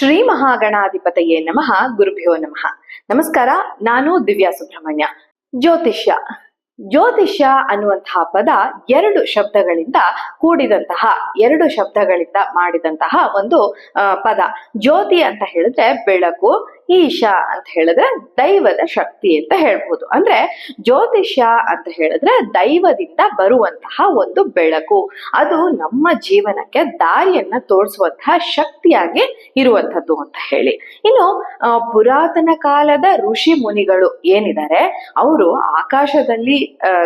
ಶ್ರೀ ಮಹಾಗಣಾಧಿಪತಯೇ ನಮಃ, ಗುರುಭ್ಯೋ ನಮಃ. ನಮಸ್ಕಾರ, ನಾನು ದಿವ್ಯಾ ಸುಬ್ರಹ್ಮಣ್ಯ. ಜ್ಯೋತಿಷ್ಯ. ಜ್ಯೋತಿಷ್ಯ ಅನ್ನುವಂತಹ ಪದ ಎರಡು ಶಬ್ದಗಳಿಂದ ಕೂಡಿದಂತಹ, ಎರಡು ಶಬ್ದಗಳಿಂದ ಮಾಡಿದಂತಹ ಒಂದು ಪದ. ಜ್ಯೋತಿ ಅಂತ ಹೇಳಿದ್ರೆ ಬೆಳಕು ಈಶಾ ಅಂತ ಹೇಳಿದ್ರೆ ದೈವದ ಶಕ್ತಿ ಅಂತ ಹೇಳ್ಬೋದು. ಅಂದ್ರೆ ಜ್ಯೋತಿಷ ಅಂತ ಹೇಳಿದ್ರೆ ದೈವದಿಂದ ಬರುವಂತಹ ಒಂದು ಬೆಳಕು. ಅದು ನಮ್ಮ ಜೀವನಕ್ಕೆ ದಾರಿಯನ್ನ ತೋರಿಸುವಂತಹ ಶಕ್ತಿಯಾಗಿ ಇರುವಂತದ್ದು ಅಂತ ಹೇಳಿ. ಇನ್ನು ಪುರಾತನ ಕಾಲದ ಋಷಿ ಮುನಿಗಳು ಏನಿದ್ದಾರೆ? ಅವರು ಆಕಾಶದಲ್ಲಿ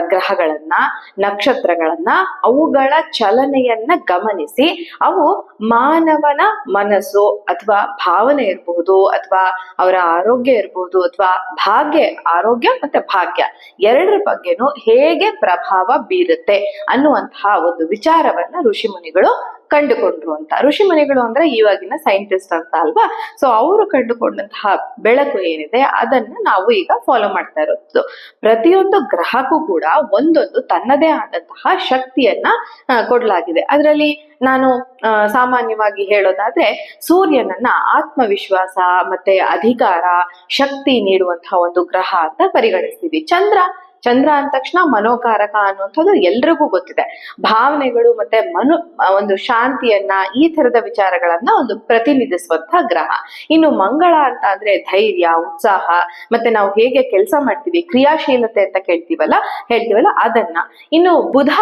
ಗ್ರಹಗಳನ್ನ, ನಕ್ಷತ್ರಗಳನ್ನ, ಅವುಗಳ ಚಲನೆಯನ್ನ ಗಮನಿಸಿ, ಅವು ಮಾನವನ ಮನಸ್ಸು ಅಥವಾ ಭಾವನೆ ಇರಬಹುದು ಅಥವಾ ಅವರ ಆರೋಗ್ಯ ಇರ್ಬೋದು ಅಥವಾ ಭಾಗ್ಯ, ಆರೋಗ್ಯ ಮತ್ತೆ ಭಾಗ್ಯ ಎರಡರ ಬಗ್ಗೆನೂ ಹೇಗೆ ಪ್ರಭಾವ ಬೀರುತ್ತೆ ಅನ್ನುವಂತಹ ಒಂದು ವಿಚಾರವನ್ನ ಋಷಿ ಮುನಿಗಳು ಕಂಡುಕೊಂಡ್ರು ಅಂತ. ಋಷಿ ಮುನಿಗಳು ಅಂದ್ರೆ ಇವಾಗಿನ ಸೈಂಟಿಸ್ಟ್ ಅಂತ ಅಲ್ವಾ? ಸೊ ಅವರು ಕಂಡುಕೊಂಡಂತಹ ಬೆಳಕು ಏನಿದೆ, ಅದನ್ನ ನಾವು ಈಗ ಫಾಲೋ ಮಾಡ್ತಾ ಇರೋದು. ಪ್ರತಿಯೊಂದು ಗ್ರಹಕ್ಕೂ ಕೂಡ ಒಂದೊಂದು ತನ್ನದೇ ಆದಂತಹ ಶಕ್ತಿಯನ್ನ ಕೊಡಲಾಗಿದೆ. ಅದರಲ್ಲಿ ನಾನು ಸಾಮಾನ್ಯವಾಗಿ ಹೇಳೋದಾದ್ರೆ, ಸೂರ್ಯನನ್ನ ಆತ್ಮವಿಶ್ವಾಸ ಮತ್ತೆ ಅಧಿಕಾರ, ಶಕ್ತಿ ನೀಡುವಂತಹ ಒಂದು ಗ್ರಹ ಅಂತ ಪರಿಗಣಿಸ್ತೀವಿ. ಚಂದ್ರ ಚಂದ್ರ ಅಂದ ತಕ್ಷಣ ಮನೋಕಾರಕ ಅನ್ನುವಂಥದ್ದು ಎಲ್ರಿಗೂ ಗೊತ್ತಿದೆ. ಭಾವನೆಗಳು ಮತ್ತೆ ಮನು, ಒಂದು ಶಾಂತಿಯನ್ನ ಈ ತರದ ವಿಚಾರಗಳನ್ನ ಒಂದು ಪ್ರತಿನಿಧಿಸುವಂತಹ ಗ್ರಹ. ಇನ್ನು ಮಂಗಳ ಅಂತ ಅಂದ್ರೆ ಧೈರ್ಯ, ಉತ್ಸಾಹ, ಮತ್ತೆ ನಾವು ಹೇಗೆ ಕೆಲಸ ಮಾಡ್ತೀವಿ, ಕ್ರಿಯಾಶೀಲತೆ ಅಂತ ಕೇಳ್ತೀವಲ್ಲ, ಹೇಳ್ತೀವಲ್ಲ ಅದನ್ನ. ಇನ್ನು ಬುಧ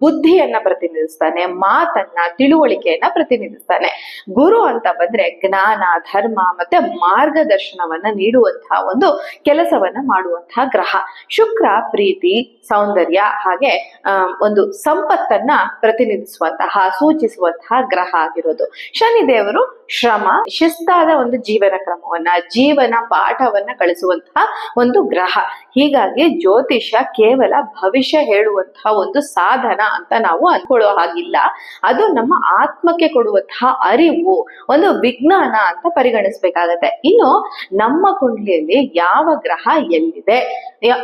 ಬುದ್ಧಿಯನ್ನ ಪ್ರತಿನಿಧಿಸ್ತಾನೆ, ಮಾತನ್ನ, ತಿಳುವಳಿಕೆಯನ್ನ ಪ್ರತಿನಿಧಿಸ್ತಾನೆ. ಗುರು ಅಂತ ಬಂದ್ರೆ ಜ್ಞಾನ, ಧರ್ಮ ಮತ್ತೆ ಮಾರ್ಗದರ್ಶನವನ್ನ ನೀಡುವಂತಹ ಒಂದು ಕೆಲಸವನ್ನ ಮಾಡುವಂತಹ ಗ್ರಹ. ಶುಕ್ರ ಪ್ರೀತಿ, ಸೌಂದರ್ಯ ಹಾಗೆ ಒಂದು ಸಂಪತ್ತನ್ನ ಪ್ರತಿನಿಧಿಸುವಂತಹ, ಸೂಚಿಸುವಂತಹ ಗ್ರಹ ಆಗಿರೋದು. ಶನಿದೇವರು ಶ್ರಮ, ಶಿಸ್ತಾದ ಒಂದು ಜೀವನ ಕ್ರಮವನ್ನ, ಜೀವನ ಪಾಠವನ್ನ ಕಳಿಸುವಂತಹ ಒಂದು ಗ್ರಹ. ಹೀಗಾಗಿ ಜ್ಯೋತಿಷ್ಯ ಕೇವಲ ಭವಿಷ್ಯ ಹೇಳುವಂತಹ ಒಂದು ಸಾಧನ ಅಂತ ನಾವು ಅನ್ಕೊಳ್ಳೋ ಹಾಗಿಲ್ಲ. ಅದು ನಮ್ಮ ಆತ್ಮಕ್ಕೆ ಕೊಡುವಂತಹ ಅರಿವು, ಒಂದು ವಿಜ್ಞಾನ ಅಂತ ಪರಿಗಣಿಸ್ಬೇಕಾಗತ್ತೆ. ಇನ್ನು ನಮ್ಮ ಕುಂಡ್ಲಿಯಲ್ಲಿ ಯಾವ ಗ್ರಹ ಎಲ್ಲಿದೆ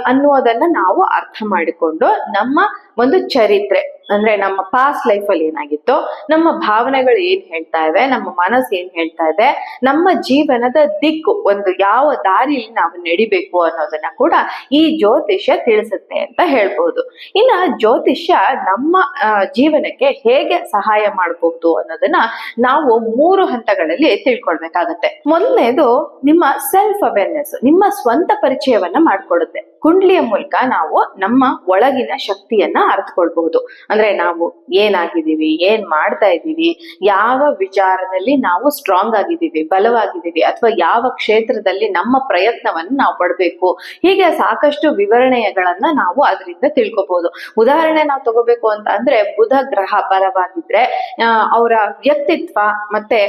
ಅನ್ನುವುದನ್ನ ನಾವು ಅರ್ಥ ಮಾಡಿಕೊಂಡು ನಮ್ಮ ಒಂದು ಚರಿತ್ರೆ, ಅಂದ್ರೆ ನಮ್ಮ ಪಾಸ್ಟ್ ಲೈಫ್ ಅಲ್ಲಿ ಏನಾಗಿತ್ತು, ನಮ್ಮ ಭಾವನೆಗಳು ಏನ್ ಹೇಳ್ತಾ ಇವೆ, ನಮ್ಮ ಮನಸ್ಸು ಏನ್ ಹೇಳ್ತಾ ಇದೆ, ನಮ್ಮ ಜೀವನದ ದಿಕ್ಕು, ಒಂದು ಯಾವ ದಾರಿಯಲ್ಲಿ ನಾವು ನಡಿಬೇಕು ಅನ್ನೋದನ್ನ ಕೂಡ ಈ ಜ್ಯೋತಿಷ್ಯ ತಿಳಿಸುತ್ತೆ ಅಂತ ಹೇಳ್ಬಹುದು ಇನ್ನ ಜ್ಯೋತಿಷ್ಯ ನಮ್ಮ ಜೀವನಕ್ಕೆ ಹೇಗೆ ಸಹಾಯ ಮಾಡಬಹುದು ಅನ್ನೋದನ್ನ ನಾವು ಮೂರು ಹಂತಗಳಲ್ಲಿ ತಿಳ್ಕೊಳ್ಬೇಕಾಗತ್ತೆ. ಮೊದಲನೇದು, ನಿಮ್ಮ ಸೆಲ್ಫ್ ಅವೇರ್ನೆಸ್ ನಿಮ್ಮ ಸ್ವಂತ ಪರಿಚಯವನ್ನ ಮಾಡ್ಕೊಡುತ್ತೆ. ಕುಂಡ್ಲಿಯ ಮೂಲಕ ನಾವು ನಮ್ಮ ಒಳಗಿನ ಶಕ್ತಿಯನ್ನ ಅರ್ಥಕೊಳ್ಬಹುದು ಅಂದ್ರೆ ನಾವು ಏನಾಗಿದ್ದೀವಿ, ಏನ್ ಮಾಡ್ತಾ ಇದ್ದೀವಿ, ಯಾವ ವಿಚಾರದಲ್ಲಿ ನಾವು ಸ್ಟ್ರಾಂಗ್ ಆಗಿದ್ದೀವಿ, ಬಲವಾಗಿದ್ದೀವಿ, ಅಥವಾ ಯಾವ ಕ್ಷೇತ್ರದಲ್ಲಿ ನಮ್ಮ ಪ್ರಯತ್ನವನ್ನು ನಾವು ಪಡ್ಬೇಕು. ಹೀಗೆ ಸಾಕಷ್ಟು ವಿವರಣೆಗಳನ್ನ ನಾವು ಅದರಿಂದ ತಿಳ್ಕೊಬಹುದು. ಉದಾಹರಣೆ ನಾವು ತಗೋಬೇಕು ಅಂತ ಅಂದ್ರೆ ಬುಧ ಗ್ರಹ ಬಲವಾಗಿದ್ರೆ ಅವರ ವ್ಯಕ್ತಿತ್ವ ಮತ್ತೆ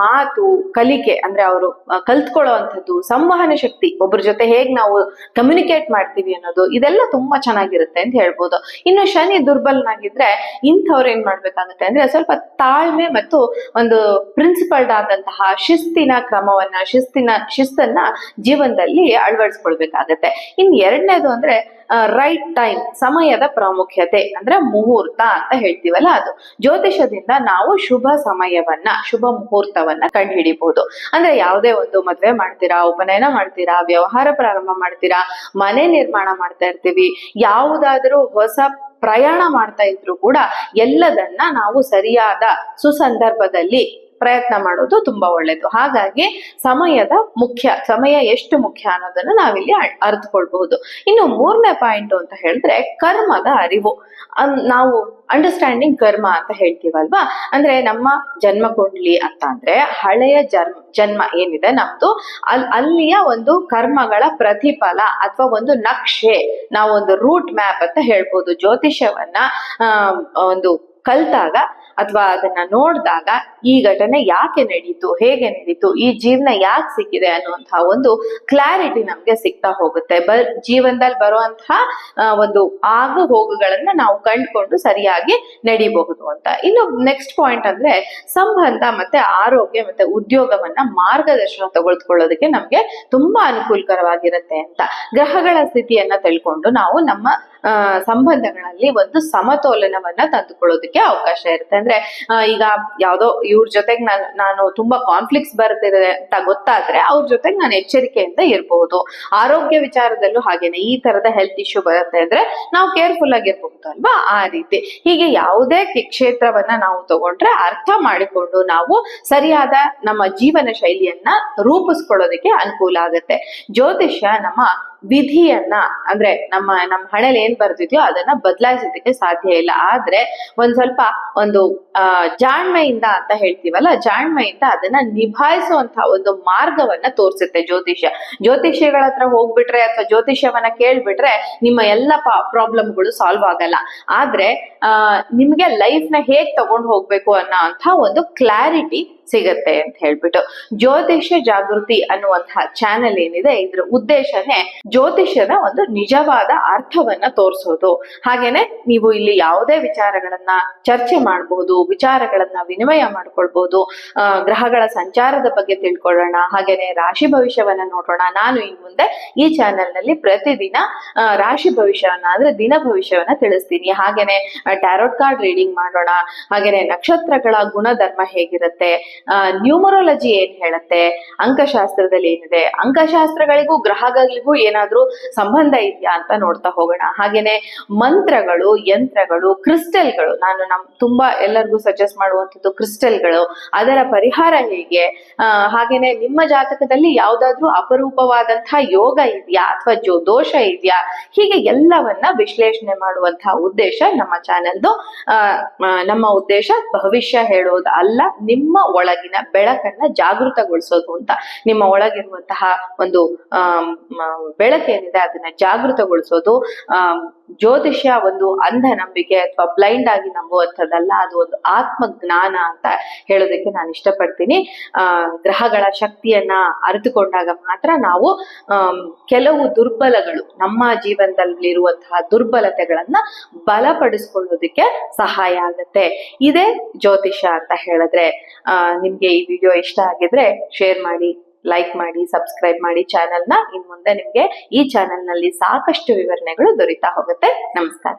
ಮಾತು, ಕಲಿಕೆ ಅಂದ್ರೆ ಅವರು ಕಲ್ತ್ಕೊಳ್ಳುವಂಥದ್ದು, ಸಂವಹನ ಶಕ್ತಿ ಒಬ್ಬರ ಜೊತೆ ಹೇಗ್ ನಾವು ಕಮ್ಯುನಿಕೇಟ್ ಮಾಡ್ತೀವಿ ಅನ್ನೋದು ಇದೆಲ್ಲ ತುಂಬಾ ಚೆನ್ನಾಗಿರುತ್ತೆ ಅಂತ ಹೇಳ್ಬೋದು. ಇನ್ನು ಶನಿ ದುರ್ಬಲನಾಗಿದ್ರೆ ಇಂಥವ್ರು ಏನ್ ಮಾಡ್ಬೇಕಾಗುತ್ತೆ ಅಂದ್ರೆ ಸ್ವಲ್ಪ ತಾಳ್ಮೆ ಮತ್ತು ಒಂದು ಪ್ರಿನ್ಸಿಪಲ್ಡ್ ಆದಂತಹ ಶಿಸ್ತಿನ ಕ್ರಮವನ್ನ, ಶಿಸ್ತಿನ, ಶಿಸ್ತನ್ನ ಜೀವನದಲ್ಲಿ ಅಳವಡಿಸ್ಕೊಳ್ಬೇಕಾಗತ್ತೆ. ಇನ್ ಎರಡನೇದು ಅಂದ್ರೆ ರೈಟ್ ಟೈಮ್ ಸಮಯದ ಪ್ರಾಮುಖ್ಯತೆ, ಅಂದ್ರೆ ಮುಹೂರ್ತ ಅಂತ ಹೇಳ್ತೀವಲ್ಲ ಅದು. ಜ್ಯೋತಿಷದಿಂದ ನಾವು ಶುಭ ಸಮಯವನ್ನ, ಶುಭ ಮುಹೂರ್ತವನ್ನ ಕಂಡುಹಿಡಿಬಹುದು ಅಂದ್ರೆ ಯಾವುದೇ ಒಂದು ಮದುವೆ ಮಾಡ್ತೀರಾ, ಉಪನಯನ ಮಾಡ್ತೀರಾ, ವ್ಯವಹಾರ ಪ್ರಾರಂಭ ಮಾಡ್ತೀರಾ, ಮನೆ ನಿರ್ಮಾಣ ಮಾಡ್ತಾ ಇರ್ತೀವಿ, ಯಾವುದಾದ್ರೂ ಹೊಸ ಪ್ರಯಾಣ ಮಾಡ್ತಾ ಇದ್ರು ಕೂಡ ಎಲ್ಲದನ್ನ ನಾವು ಸರಿಯಾದ ಸುಸಂದರ್ಭದಲ್ಲಿ ಪ್ರಯತ್ನ ಮಾಡೋದು ತುಂಬಾ ಒಳ್ಳೇದು. ಹಾಗಾಗಿ ಸಮಯದ ಮುಖ್ಯ, ಸಮಯ ಎಷ್ಟು ಮುಖ್ಯ ಅನ್ನೋದನ್ನ ನಾವಿಲ್ಲಿ ಅರ್ಥಕೊಳ್ಬಹುದು ಇನ್ನು ಮೂರನೇ ಪಾಯಿಂಟ್ ಅಂತ ಹೇಳಿದ್ರೆ ಕರ್ಮದ ಅರಿವು. ನಾವು ಅಂಡರ್ಸ್ಟ್ಯಾಂಡಿಂಗ್ ಕರ್ಮ ಅಂತ ಹೇಳ್ತೀವಲ್ವಾ? ಅಂದ್ರೆ ನಮ್ಮ ಜನ್ಮ ಕುಂಡ್ಲಿ ಅಂತ ಅಂದ್ರೆ ಹಳೆಯ ಜನ್ಮ ಜನ್ಮ ಏನಿದೆ ನಮ್ದು? ಅಲ್, ಅಲ್ಲಿಯ ಒಂದು ಕರ್ಮಗಳ ಪ್ರತಿಫಲ ಅಥವಾ ಒಂದು ನಕ್ಷೆ ನಾವು ಒಂದು ರೂಟ್ ಮ್ಯಾಪ್ ಅಂತ ಹೇಳ್ಬೋದು. ಜ್ಯೋತಿಷ್ಯವನ್ನ ಒಂದು ಕಲ್ತಾಗ ಅಥವಾ ಅದನ್ನ ನೋಡಿದಾಗ ಈ ಘಟನೆ ಯಾಕೆ ನಡೀತು, ಹೇಗೆ ನಡೀತು, ಈ ಜೀವನ ಯಾಕೆ ಸಿಕ್ಕಿದೆ ಅನ್ನುವಂತಹ ಒಂದು ಕ್ಲಾರಿಟಿ ನಮ್ಗೆ ಸಿಗ್ತಾ ಹೋಗುತ್ತೆ. ಬ, ಜೀವನದಲ್ಲಿ ಬರುವಂತಹ ಒಂದು ಆಗು ಹೋಗುಗಳನ್ನ ನಾವು ಕಂಡುಕೊಂಡು ಸರಿಯಾಗಿ ನಡಿಬಹುದು ಅಂತ. ಇನ್ನು ನೆಕ್ಸ್ಟ್ ಪಾಯಿಂಟ್ ಅಂದ್ರೆ ಸಂಬಂಧ ಮತ್ತೆ ಆರೋಗ್ಯ ಮತ್ತೆ ಉದ್ಯೋಗವನ್ನ ಮಾರ್ಗದರ್ಶನ ತಗೊಳ್ಕೊಳ್ಳೋದಕ್ಕೆ ನಮ್ಗೆ ತುಂಬಾ ಅನುಕೂಲಕರವಾಗಿರುತ್ತೆ ಅಂತ. ಗ್ರಹಗಳ ಸ್ಥಿತಿಯನ್ನ ತಿಳ್ಕೊಂಡು ನಾವು ನಮ್ಮ ಸಂಬಂಧಗಳಲ್ಲಿ ಒಂದು ಸಮತೋಲನವನ್ನ ತಂದುಕೊಳ್ಳೋದಕ್ಕೆ ಅವಕಾಶ ಇರುತ್ತೆ. ಅಂದ್ರೆ ಈಗ ಯಾವ್ದೋ ಇವ್ರ ಜೊತೆಗೆ ನಾನು ನಾನು ತುಂಬಾ ಕಾನ್ಫ್ಲಿಕ್ಟ್ಸ್ ಬರ್ತಿದೆ ಅಂತ ಗೊತ್ತಾದ್ರೆ ಅವ್ರ ಜೊತೆಗೆ ನಾನು ಎಚ್ಚರಿಕೆಯಿಂದ ಇರಬಹುದು ಆರೋಗ್ಯ ವಿಚಾರದಲ್ಲೂ ಹಾಗೇನೆ, ಈ ತರದ ಹೆಲ್ತ್ ಇಶ್ಯೂ ಬರುತ್ತೆ ಅಂದ್ರೆ ನಾವು ಕೇರ್ಫುಲ್ ಆಗಿರ್ಬಹುದು ಅಲ್ವಾ? ಆ ರೀತಿ. ಹೀಗೆ ಯಾವುದೇ ಕ್ಷೇತ್ರವನ್ನ ನಾವು ತಗೊಂಡ್ರೆ ಅರ್ಥ ಮಾಡಿಕೊಂಡು ನಾವು ಸರಿಯಾದ ನಮ್ಮ ಜೀವನ ಶೈಲಿಯನ್ನ ರೂಪಿಸ್ಕೊಳ್ಳೋದಕ್ಕೆ ಅನುಕೂಲ ಆಗುತ್ತೆ. ಜ್ಯೋತಿಷ್ಯ ನಮ್ಮ ವಿಧಿಯನ್ನ, ಅಂದ್ರೆ ನಮ್ಮ ನಮ್ಮ ಹಣೆಯಲ್ಲಿ ಏನ್ ಬರ್ತಿದ್ಯೋ ಅದನ್ನ ಬದಲಾಯಿಸೋದಕ್ಕೆ ಸಾಧ್ಯ ಇಲ್ಲ. ಆದ್ರೆ ಒಂದ್ ಸ್ವಲ್ಪ ಒಂದು, ಆ, ಜಾಣ್ಮೆಯಿಂದ ಅಂತ ಹೇಳ್ತೀವಲ್ಲ, ಜಾಣ್ಮೆಯಿಂದ ಅದನ್ನ ನಿಭಾಯಿಸುವಂತಹ ಒಂದು ಮಾರ್ಗವನ್ನ ತೋರಿಸುತ್ತೆ ಜ್ಯೋತಿಷ್ಯ. ಜ್ಯೋತಿಷ್ಯಗಳ ಹತ್ರ ಹೋಗ್ಬಿಟ್ರೆ ಅಥವಾ ಜ್ಯೋತಿಷ್ಯವನ್ನ ಕೇಳ್ಬಿಟ್ರೆ ನಿಮ್ಮ ಎಲ್ಲ ಪ್ರಾಬ್ಲಮ್ಗಳು ಸಾಲ್ವ್ ಆಗಲ್ಲ. ಆದ್ರೆ, ಆ, ನಿಮ್ಗೆ ಲೈಫ್ನ ಹೇಗ್ ತಗೊಂಡ್ ಹೋಗ್ಬೇಕು ಅನ್ನೋ ಅಂತ ಒಂದು ಕ್ಲಾರಿಟಿ ಸಿಗತ್ತೆ ಅಂತ ಹೇಳ್ಬಿಟ್ಟು ಜ್ಯೋತಿಷ್ಯ ಜಾಗೃತಿ ಅನ್ನುವಂತಹ ಚಾನೆಲ್ ಏನಿದೆ, ಇದ್ರ ಉದ್ದೇಶನೇ ಜ್ಯೋತಿಷ್ಯದ ಒಂದು ನಿಜವಾದ ಅರ್ಥವನ್ನ ತೋರಿಸೋದು. ಹಾಗೇನೆ ನೀವು ಇಲ್ಲಿ ಯಾವುದೇ ವಿಚಾರಗಳನ್ನ ಚರ್ಚೆ ಮಾಡಬಹುದು ವಿಚಾರಗಳನ್ನ ವಿನಿಮಯ ಮಾಡ್ಕೊಳ್ಬಹುದು ಗ್ರಹಗಳ ಸಂಚಾರದ ಬಗ್ಗೆ ತಿಳ್ಕೊಳ್ಳೋಣ, ಹಾಗೇನೆ ರಾಶಿ ಭವಿಷ್ಯವನ್ನ ನೋಡೋಣ. ನಾನು ಇನ್ ಮುಂದೆ ಈ ಚಾನೆಲ್ನಲ್ಲಿ ಪ್ರತಿದಿನ ರಾಶಿ ಭವಿಷ್ಯವನ್ನ ಅಂದ್ರೆ ದಿನ ಭವಿಷ್ಯವನ್ನ ತಿಳಿಸ್ತೀನಿ. ಹಾಗೇನೆ ಟ್ಯಾರೋಟ್ ಕಾರ್ಡ್ ರೀಡಿಂಗ್ ಮಾಡೋಣ. ಹಾಗೇನೆ ನಕ್ಷತ್ರಗಳ ಗುಣಧರ್ಮ ಹೇಗಿರುತ್ತೆ ನ್ಯೂಮರಾಲಜಿ ಏನ್ ಹೇಳುತ್ತೆ? ಅಂಕಶಾಸ್ತ್ರದಲ್ಲಿ ಏನಿದೆ? ಅಂಕಶಾಸ್ತ್ರಗಳಿಗೂ ಗ್ರಹಗಳಿಗೂ ಏನಾದ್ರೂ ಸಂಬಂಧ ಇದೆಯಾ ಅಂತ ನೋಡ್ತಾ ಹೋಗೋಣ. ಹಾಗೇನೆ ಮಂತ್ರಗಳು, ಯಂತ್ರಗಳು ಕ್ರಿಸ್ಟಲ್ಗಳು ನಾನು ನಮ್ ತುಂಬಾ ಎಲ್ಲರಿಗೂ ಸಜೆಸ್ಟ್ ಮಾಡುವಂಥದ್ದು ಕ್ರಿಸ್ಟಲ್ಗಳು ಅದರ ಪರಿಹಾರ ಹೇಗೆ? ಹಾಗೇನೆ ನಿಮ್ಮ ಜಾತಕದಲ್ಲಿ ಯಾವ್ದಾದ್ರೂ ಅಪರೂಪವಾದಂತಹ ಯೋಗ ಇದೆಯಾ ಅಥವಾ ಜೋ, ದೋಷ ಇದೆಯಾ? ಹೀಗೆ ಎಲ್ಲವನ್ನ ವಿಶ್ಲೇಷಣೆ ಮಾಡುವಂತಹ ಉದ್ದೇಶ ನಮ್ಮ ಚಾನೆಲ್ದು ನಮ್ಮ ಉದ್ದೇಶ ಭವಿಷ್ಯ ಹೇಳೋದು ಅಲ್ಲ ನಿಮ್ಮ ಒಳಗಿನ ಬೆಳಕನ್ನ ಜಾಗೃತಗೊಳಿಸೋದು ಅಂತ ನಿಮ್ಮ ಒಳಗಿರುವಂತಹ ಒಂದು ಮ, ಬೆಳಕೇನಿದೆ ಅದನ್ನ ಜಾಗೃತಗೊಳಿಸೋದು ಆಮ್, ಜ್ಯೋತಿಷ್ಯ ಒಂದು ಅಂಧ ನಂಬಿಕೆ ಅಥವಾ ಬ್ಲೈಂಡ್ ಆಗಿ ನಂಬುವಂಥದ್ದಲ್ಲ, ಅದು ಒಂದು ಆತ್ಮ ಜ್ಞಾನ ಅಂತ ಹೇಳೋದಕ್ಕೆ ನಾನು ಇಷ್ಟಪಡ್ತೀನಿ. ಗ್ರಹಗಳ ಶಕ್ತಿಯನ್ನ ಅರಿತುಕೊಂಡಾಗ ಮಾತ್ರ ನಾವು ಕೆಲವು ದುರ್ಬಲಗಳು, ನಮ್ಮ ಜೀವನದಲ್ಲಿರುವಂತಹ ದುರ್ಬಲತೆಗಳನ್ನ ಬಲಪಡಿಸ್ಕೊಳ್ಳೋದಕ್ಕೆ ಸಹಾಯ ಆಗುತ್ತೆ. ಇದೇ ಜ್ಯೋತಿಷ್ಯ ಅಂತ ಹೇಳಿದ್ರೆ ನಿಮ್ಗೆ ಈ ವಿಡಿಯೋ ಇಷ್ಟ ಆಗಿದ್ರೆ ಶೇರ್ ಮಾಡಿ. ಲೈಕ್ ಮಾಡಿ ಸಬ್ಸ್ಕ್ರೈಬ್ ಮಾಡಿ ಚಾನೆಲ್ನ ಇನ್ ಮುಂದೆ ನಿಮ್ಗೆ ಈ ಚಾನೆಲ್ನಲ್ಲಿ ಸಾಕಷ್ಟು ವಿವರಣೆಗಳು ದೊರೀತಾ ಹೋಗುತ್ತೆ. ನಮಸ್ಕಾರ.